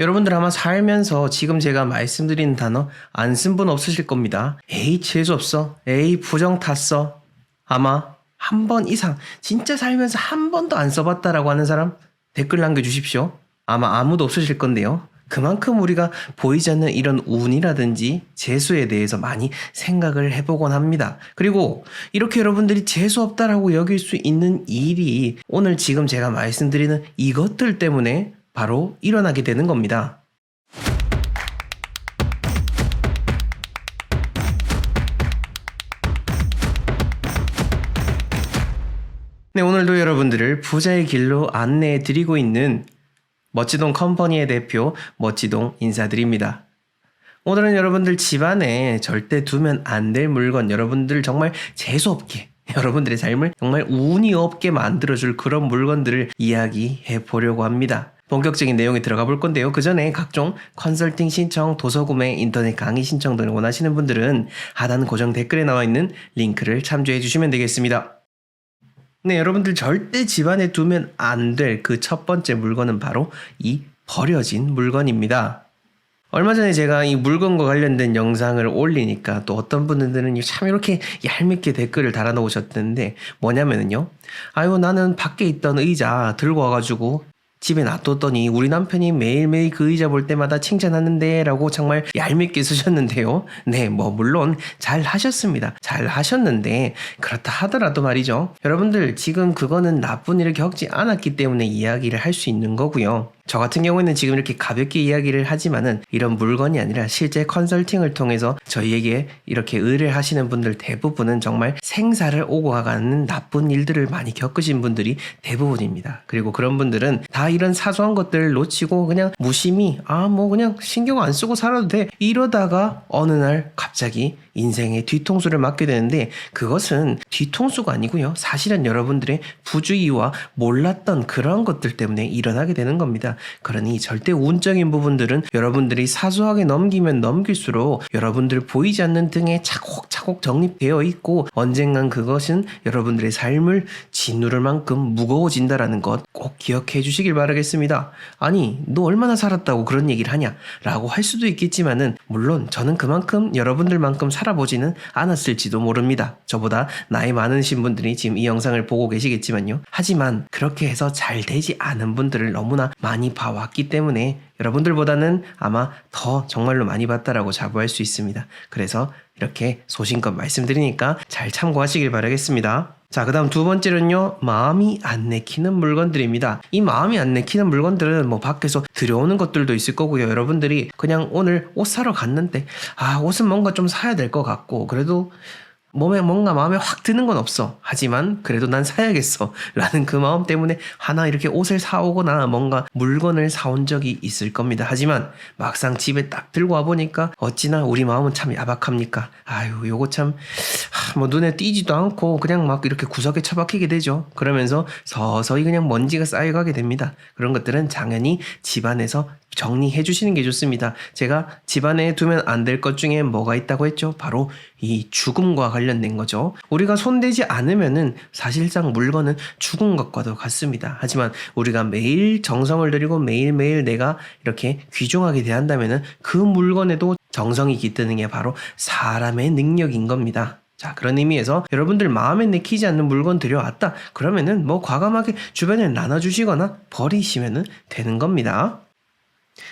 여러분들 아마 살면서 지금 제가 말씀드리는 단어 안 쓴 분 없으실 겁니다. 에이, 재수 없어. 에이, 부정 탔어. 아마 한 번 이상, 진짜 살면서 한 번도 안 써봤다라고 하는 사람 댓글 남겨주십시오. 아마 아무도 없으실 건데요. 그만큼 우리가 보이지 않는 이런 운이라든지 재수에 대해서 많이 생각을 해보곤 합니다. 그리고 이렇게 여러분들이 재수 없다라고 여길 수 있는 일이 오늘 지금 제가 말씀드리는 이것들 때문에 바로 일어나게 되는 겁니다. 네, 오늘도 여러분들을 부자의 길로 안내해 드리고 있는 멋지동 컴퍼니의 대표 멋지동 인사드립니다. 오늘은 여러분들 집안에 절대 두면 안 될 물건, 여러분들 정말 재수없게, 여러분들의 삶을 정말 운이 없게 만들어줄 그런 물건들을 이야기해 보려고 합니다. 본격적인 내용에 들어가 볼 건데요. 그 전에 각종 컨설팅 신청, 도서 구매, 인터넷 강의 신청 등을 원하시는 분들은 하단 고정 댓글에 나와 있는 링크를 참조해 주시면 되겠습니다. 네, 여러분들 절대 집안에 두면 안 될 그 첫 번째 물건은 바로 이 버려진 물건입니다. 얼마 전에 제가 이 물건과 관련된 영상을 올리니까 또 어떤 분들은 참 이렇게 얄밉게 댓글을 달아놓으셨는데 뭐냐면은요. 아유, 나는 밖에 있던 의자 들고 와가지고 집에 놔뒀더니 우리 남편이 매일매일 그 의자 볼 때마다 칭찬하는데 라고 정말 얄밉게 쓰셨는데요. 네, 뭐 물론 잘 하셨습니다. 잘 하셨는데 그렇다 하더라도 말이죠. 여러분들 지금 그거는 나쁜 일을 겪지 않았기 때문에 이야기를 할 수 있는 거고요. 저 같은 경우에는 지금 이렇게 가볍게 이야기를 하지만은 이런 물건이 아니라 실제 컨설팅을 통해서 저희에게 이렇게 의뢰 하시는 분들 대부분은 정말 생사를 오고 가는 나쁜 일들을 많이 겪으신 분들이 대부분입니다. 그리고 그런 분들은 다 이런 사소한 것들을 놓치고 그냥 무심히 아 뭐 그냥 신경 안 쓰고 살아도 돼 이러다가 어느 날 갑자기 인생의 뒤통수를 맞게 되는데 그것은 뒤통수가 아니고요. 사실은 여러분들의 부주의와 몰랐던 그런 것들 때문에 일어나게 되는 겁니다. 그러니 절대 운적인 부분들은 여러분들이 사소하게 넘기면 넘길수록 여러분들 보이지 않는 등에 차곡차곡 정립되어 있고 언젠간 그것은 여러분들의 삶을 짓누를 만큼 무거워진다라는 것 꼭 기억해 주시길 바라겠습니다. 아니, 너 얼마나 살았다고 그런 얘기를 하냐? 라고 할 수도 있겠지만은 물론 저는 그만큼 여러분들만큼 살아보지는 않았을지도 모릅니다. 저보다 나이 많으신 분들이 지금 이 영상을 보고 계시겠지만요. 하지만 그렇게 해서 잘 되지 않은 분들을 너무나 많이 봐왔기 때문에 여러분들보다는 아마 더 정말로 많이 봤다라고 자부할 수 있습니다. 그래서 이렇게 소신껏 말씀드리니까 잘 참고하시길 바라겠습니다. 자, 그 다음 두 번째는요, 마음이 안 내키는 물건들입니다. 이 마음이 안 내키는 물건들은 뭐 밖에서 들여오는 것들도 있을 거고요. 여러분들이 그냥 오늘 옷 사러 갔는데, 아, 옷은 뭔가 좀 사야 될 것 같고, 그래도 몸에 뭔가 마음에 확 드는 건 없어. 하지만 그래도 난 사야겠어. 라는 그 마음 때문에 하나 이렇게 옷을 사오거나 뭔가 물건을 사온 적이 있을 겁니다. 하지만 막상 집에 딱 들고 와보니까 어찌나 우리 마음은 참 야박합니까? 아유, 요거 참, 하, 뭐 눈에 띄지도 않고 그냥 막 이렇게 구석에 처박히게 되죠. 그러면서 서서히 그냥 먼지가 쌓여가게 됩니다. 그런 것들은 당연히 집안에서 정리해 주시는 게 좋습니다. 제가 집안에 두면 안 될 것 중에 뭐가 있다고 했죠? 바로 이 죽음과 관련된 거죠. 우리가 손대지 않으면은 사실상 물건은 죽은 것과도 같습니다. 하지만 우리가 매일 정성을 들이고 매일매일 내가 이렇게 귀중하게 대한다면은 그 물건에도 정성이 깃드는 게 바로 사람의 능력인 겁니다. 자, 그런 의미에서 여러분들 마음에 내키지 않는 물건 들여왔다. 그러면은 뭐 과감하게 주변에 나눠주시거나 버리시면은 되는 겁니다.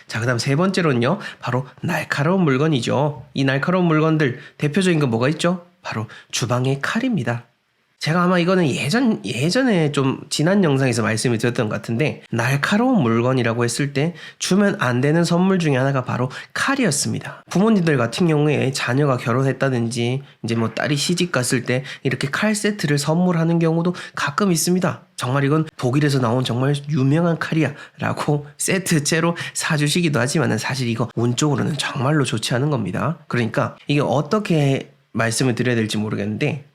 자, 그 다음 세 번째로는요, 바로 날카로운 물건이죠. 이 날카로운 물건들, 대표적인 건 뭐가 있죠? 바로 주방의 칼입니다. 제가 아마 이거는 예전, 예전에 좀 지난 영상에서 말씀을 드렸던 것 같은데, 날카로운 물건이라고 했을 때 주면 안 되는 선물 중에 하나가 바로 칼이었습니다. 부모님들 같은 경우에 자녀가 결혼했다든지, 이제 뭐 딸이 시집 갔을 때 이렇게 칼 세트를 선물하는 경우도 가끔 있습니다. 정말 이건 독일에서 나온 정말 유명한 칼이야 라고 세트째로 사주시기도 하지만 사실 이거 운쪽으로는 정말로 좋지 않은 겁니다. 그러니까 이게 어떻게 말씀을 드려야 될지 모르겠는데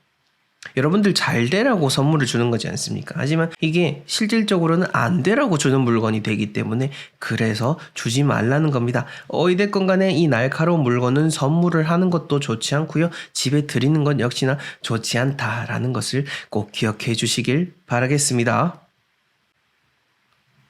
여러분들 잘 되라고 선물을 주는 거지 않습니까? 하지만 이게 실질적으로는 안 되라고 주는 물건이 되기 때문에 그래서 주지 말라는 겁니다. 어이됐건 간에 이 날카로운 물건은 선물을 하는 것도 좋지 않고요. 집에 드리는 건 역시나 좋지 않다라는 것을 꼭 기억해 주시길 바라겠습니다.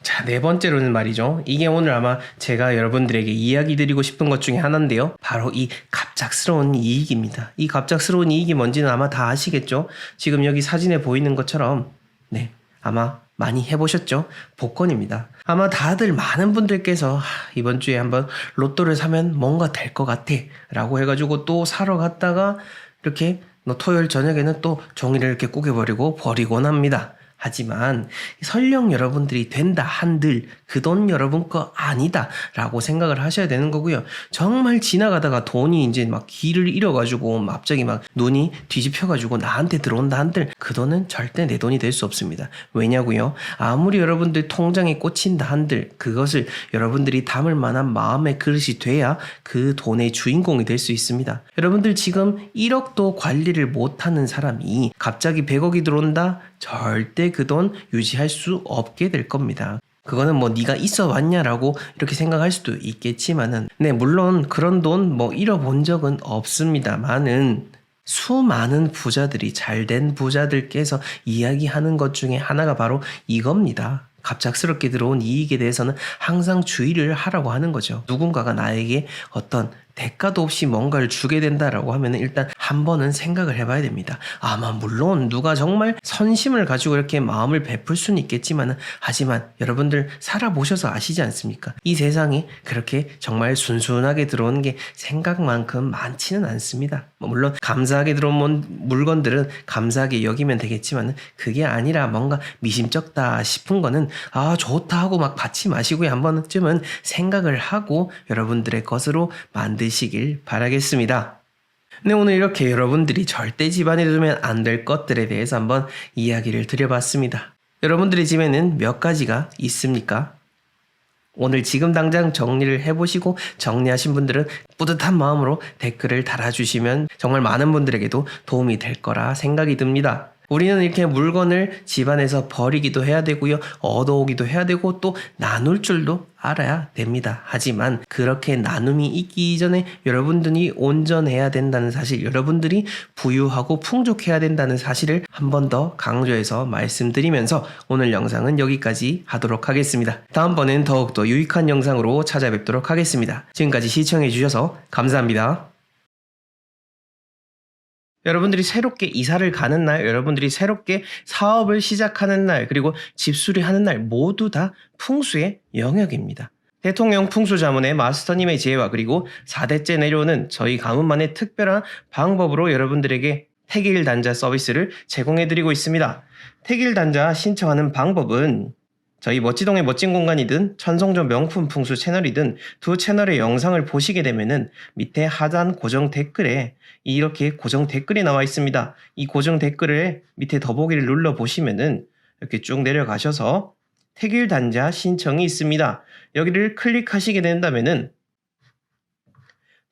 자, 네 번째로는 말이죠. 이게 오늘 아마 제가 여러분들에게 이야기 드리고 싶은 것 중에 하나인데요. 바로 이 갑작스러운 이익입니다. 이 갑작스러운 이익이 뭔지는 아마 다 아시겠죠? 지금 여기 사진에 보이는 것처럼, 네, 아마 많이 해보셨죠? 복권입니다. 아마 다들 많은 분들께서 하, 이번 주에 한번 로또를 사면 뭔가 될 것 같아. 라고 해가지고 또 사러 갔다가 이렇게 너 토요일 저녁에는 또 종이를 이렇게 꾸겨버리고 버리곤 합니다. 하지만 설령 여러분들이 된다 한들 그 돈 여러분 거 아니다 라고 생각을 하셔야 되는 거고요. 정말 지나가다가 돈이 이제 막 길을 잃어가지고 갑자기 막 눈이 뒤집혀가지고 나한테 들어온다 한들 그 돈은 절대 내 돈이 될 수 없습니다. 왜냐고요? 아무리 여러분들 통장에 꽂힌다 한들 그것을 여러분들이 담을 만한 마음의 그릇이 돼야 그 돈의 주인공이 될 수 있습니다. 여러분들 지금 1억도 관리를 못하는 사람이 갑자기 100억이 들어온다? 절대 그 돈 유지할 수 없게 될 겁니다. 그거는 뭐 네가 있어 왔냐라고 이렇게 생각할 수도 있겠지만은 네 물론 그런 돈 뭐 잃어본 적은 없습니다만은 수많은 부자들이 잘 된 부자들께서 이야기하는 것 중에 하나가 바로 이겁니다. 갑작스럽게 들어온 이익에 대해서는 항상 주의를 하라고 하는 거죠. 누군가가 나에게 어떤 대가도 없이 뭔가를 주게 된다라고 하면 일단 한 번은 생각을 해봐야 됩니다. 아마 물론 누가 정말 선심을 가지고 이렇게 마음을 베풀 수는 있겠지만 하지만 여러분들 살아보셔서 아시지 않습니까? 이 세상에 그렇게 정말 순순하게 들어오는 게 생각만큼 많지는 않습니다. 뭐 물론 감사하게 들어온 물건들은 감사하게 여기면 되겠지만 그게 아니라 뭔가 미심쩍다 싶은 거는 아 좋다 하고 막 받지 마시고요. 한 번쯤은 생각을 하고 여러분들의 것으로 만드시길 바라겠습니다. 네, 오늘 이렇게 여러분들이 절대 집안에 두면 안 될 것들에 대해서 한번 이야기를 드려봤습니다. 여러분들의 집에는 몇 가지가 있습니까? 오늘 지금 당장 정리를 해보시고 정리하신 분들은 뿌듯한 마음으로 댓글을 달아주시면 정말 많은 분들에게도 도움이 될 거라 생각이 듭니다. 우리는 이렇게 물건을 집안에서 버리기도 해야 되고요. 얻어오기도 해야 되고 또 나눌 줄도 알아야 됩니다. 하지만 그렇게 나눔이 있기 이전에 여러분들이 온전해야 된다는 사실, 여러분들이 부유하고 풍족해야 된다는 사실을 한 번 더 강조해서 말씀드리면서 오늘 영상은 여기까지 하도록 하겠습니다. 다음번엔 더욱더 유익한 영상으로 찾아뵙도록 하겠습니다. 지금까지 시청해주셔서 감사합니다. 여러분들이 새롭게 이사를 가는 날, 여러분들이 새롭게 사업을 시작하는 날, 그리고 집 수리하는 날 모두 다 풍수의 영역입니다. 대통령 풍수 자문의 마스터님의 지혜와 그리고 4대째 내려오는 저희 가문만의 특별한 방법으로 여러분들에게 택일 단자 서비스를 제공해드리고 있습니다. 택일 단자 신청하는 방법은 저희 멋지동의 멋진 공간이든 천성조 명품 풍수 채널이든 두 채널의 영상을 보시게 되면은 밑에 하단 고정 댓글에 이렇게 고정 댓글이 나와 있습니다. 이 고정 댓글을 밑에 더보기를 눌러 보시면은 이렇게 쭉 내려가셔서 택일 단자 신청이 있습니다. 여기를 클릭하시게 된다면은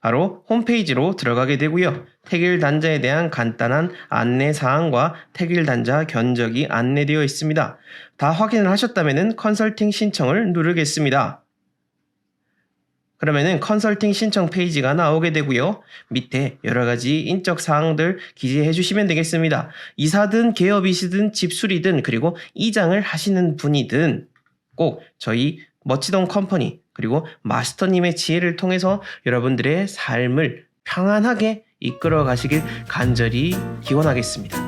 바로 홈페이지로 들어가게 되고요. 택일 단자에 대한 간단한 안내 사항과 택일 단자 견적이 안내되어 있습니다. 다 확인을 하셨다면은 컨설팅 신청을 누르겠습니다. 그러면은 컨설팅 신청 페이지가 나오게 되고요. 밑에 여러 가지 인적 사항들 기재해 주시면 되겠습니다. 이사든 개업이시든 집수리든 그리고 이장을 하시는 분이든 꼭 저희 멋지동 컴퍼니 그리고 마스터님의 지혜를 통해서 여러분들의 삶을 평안하게 이끌어 가시길 간절히 기원하겠습니다.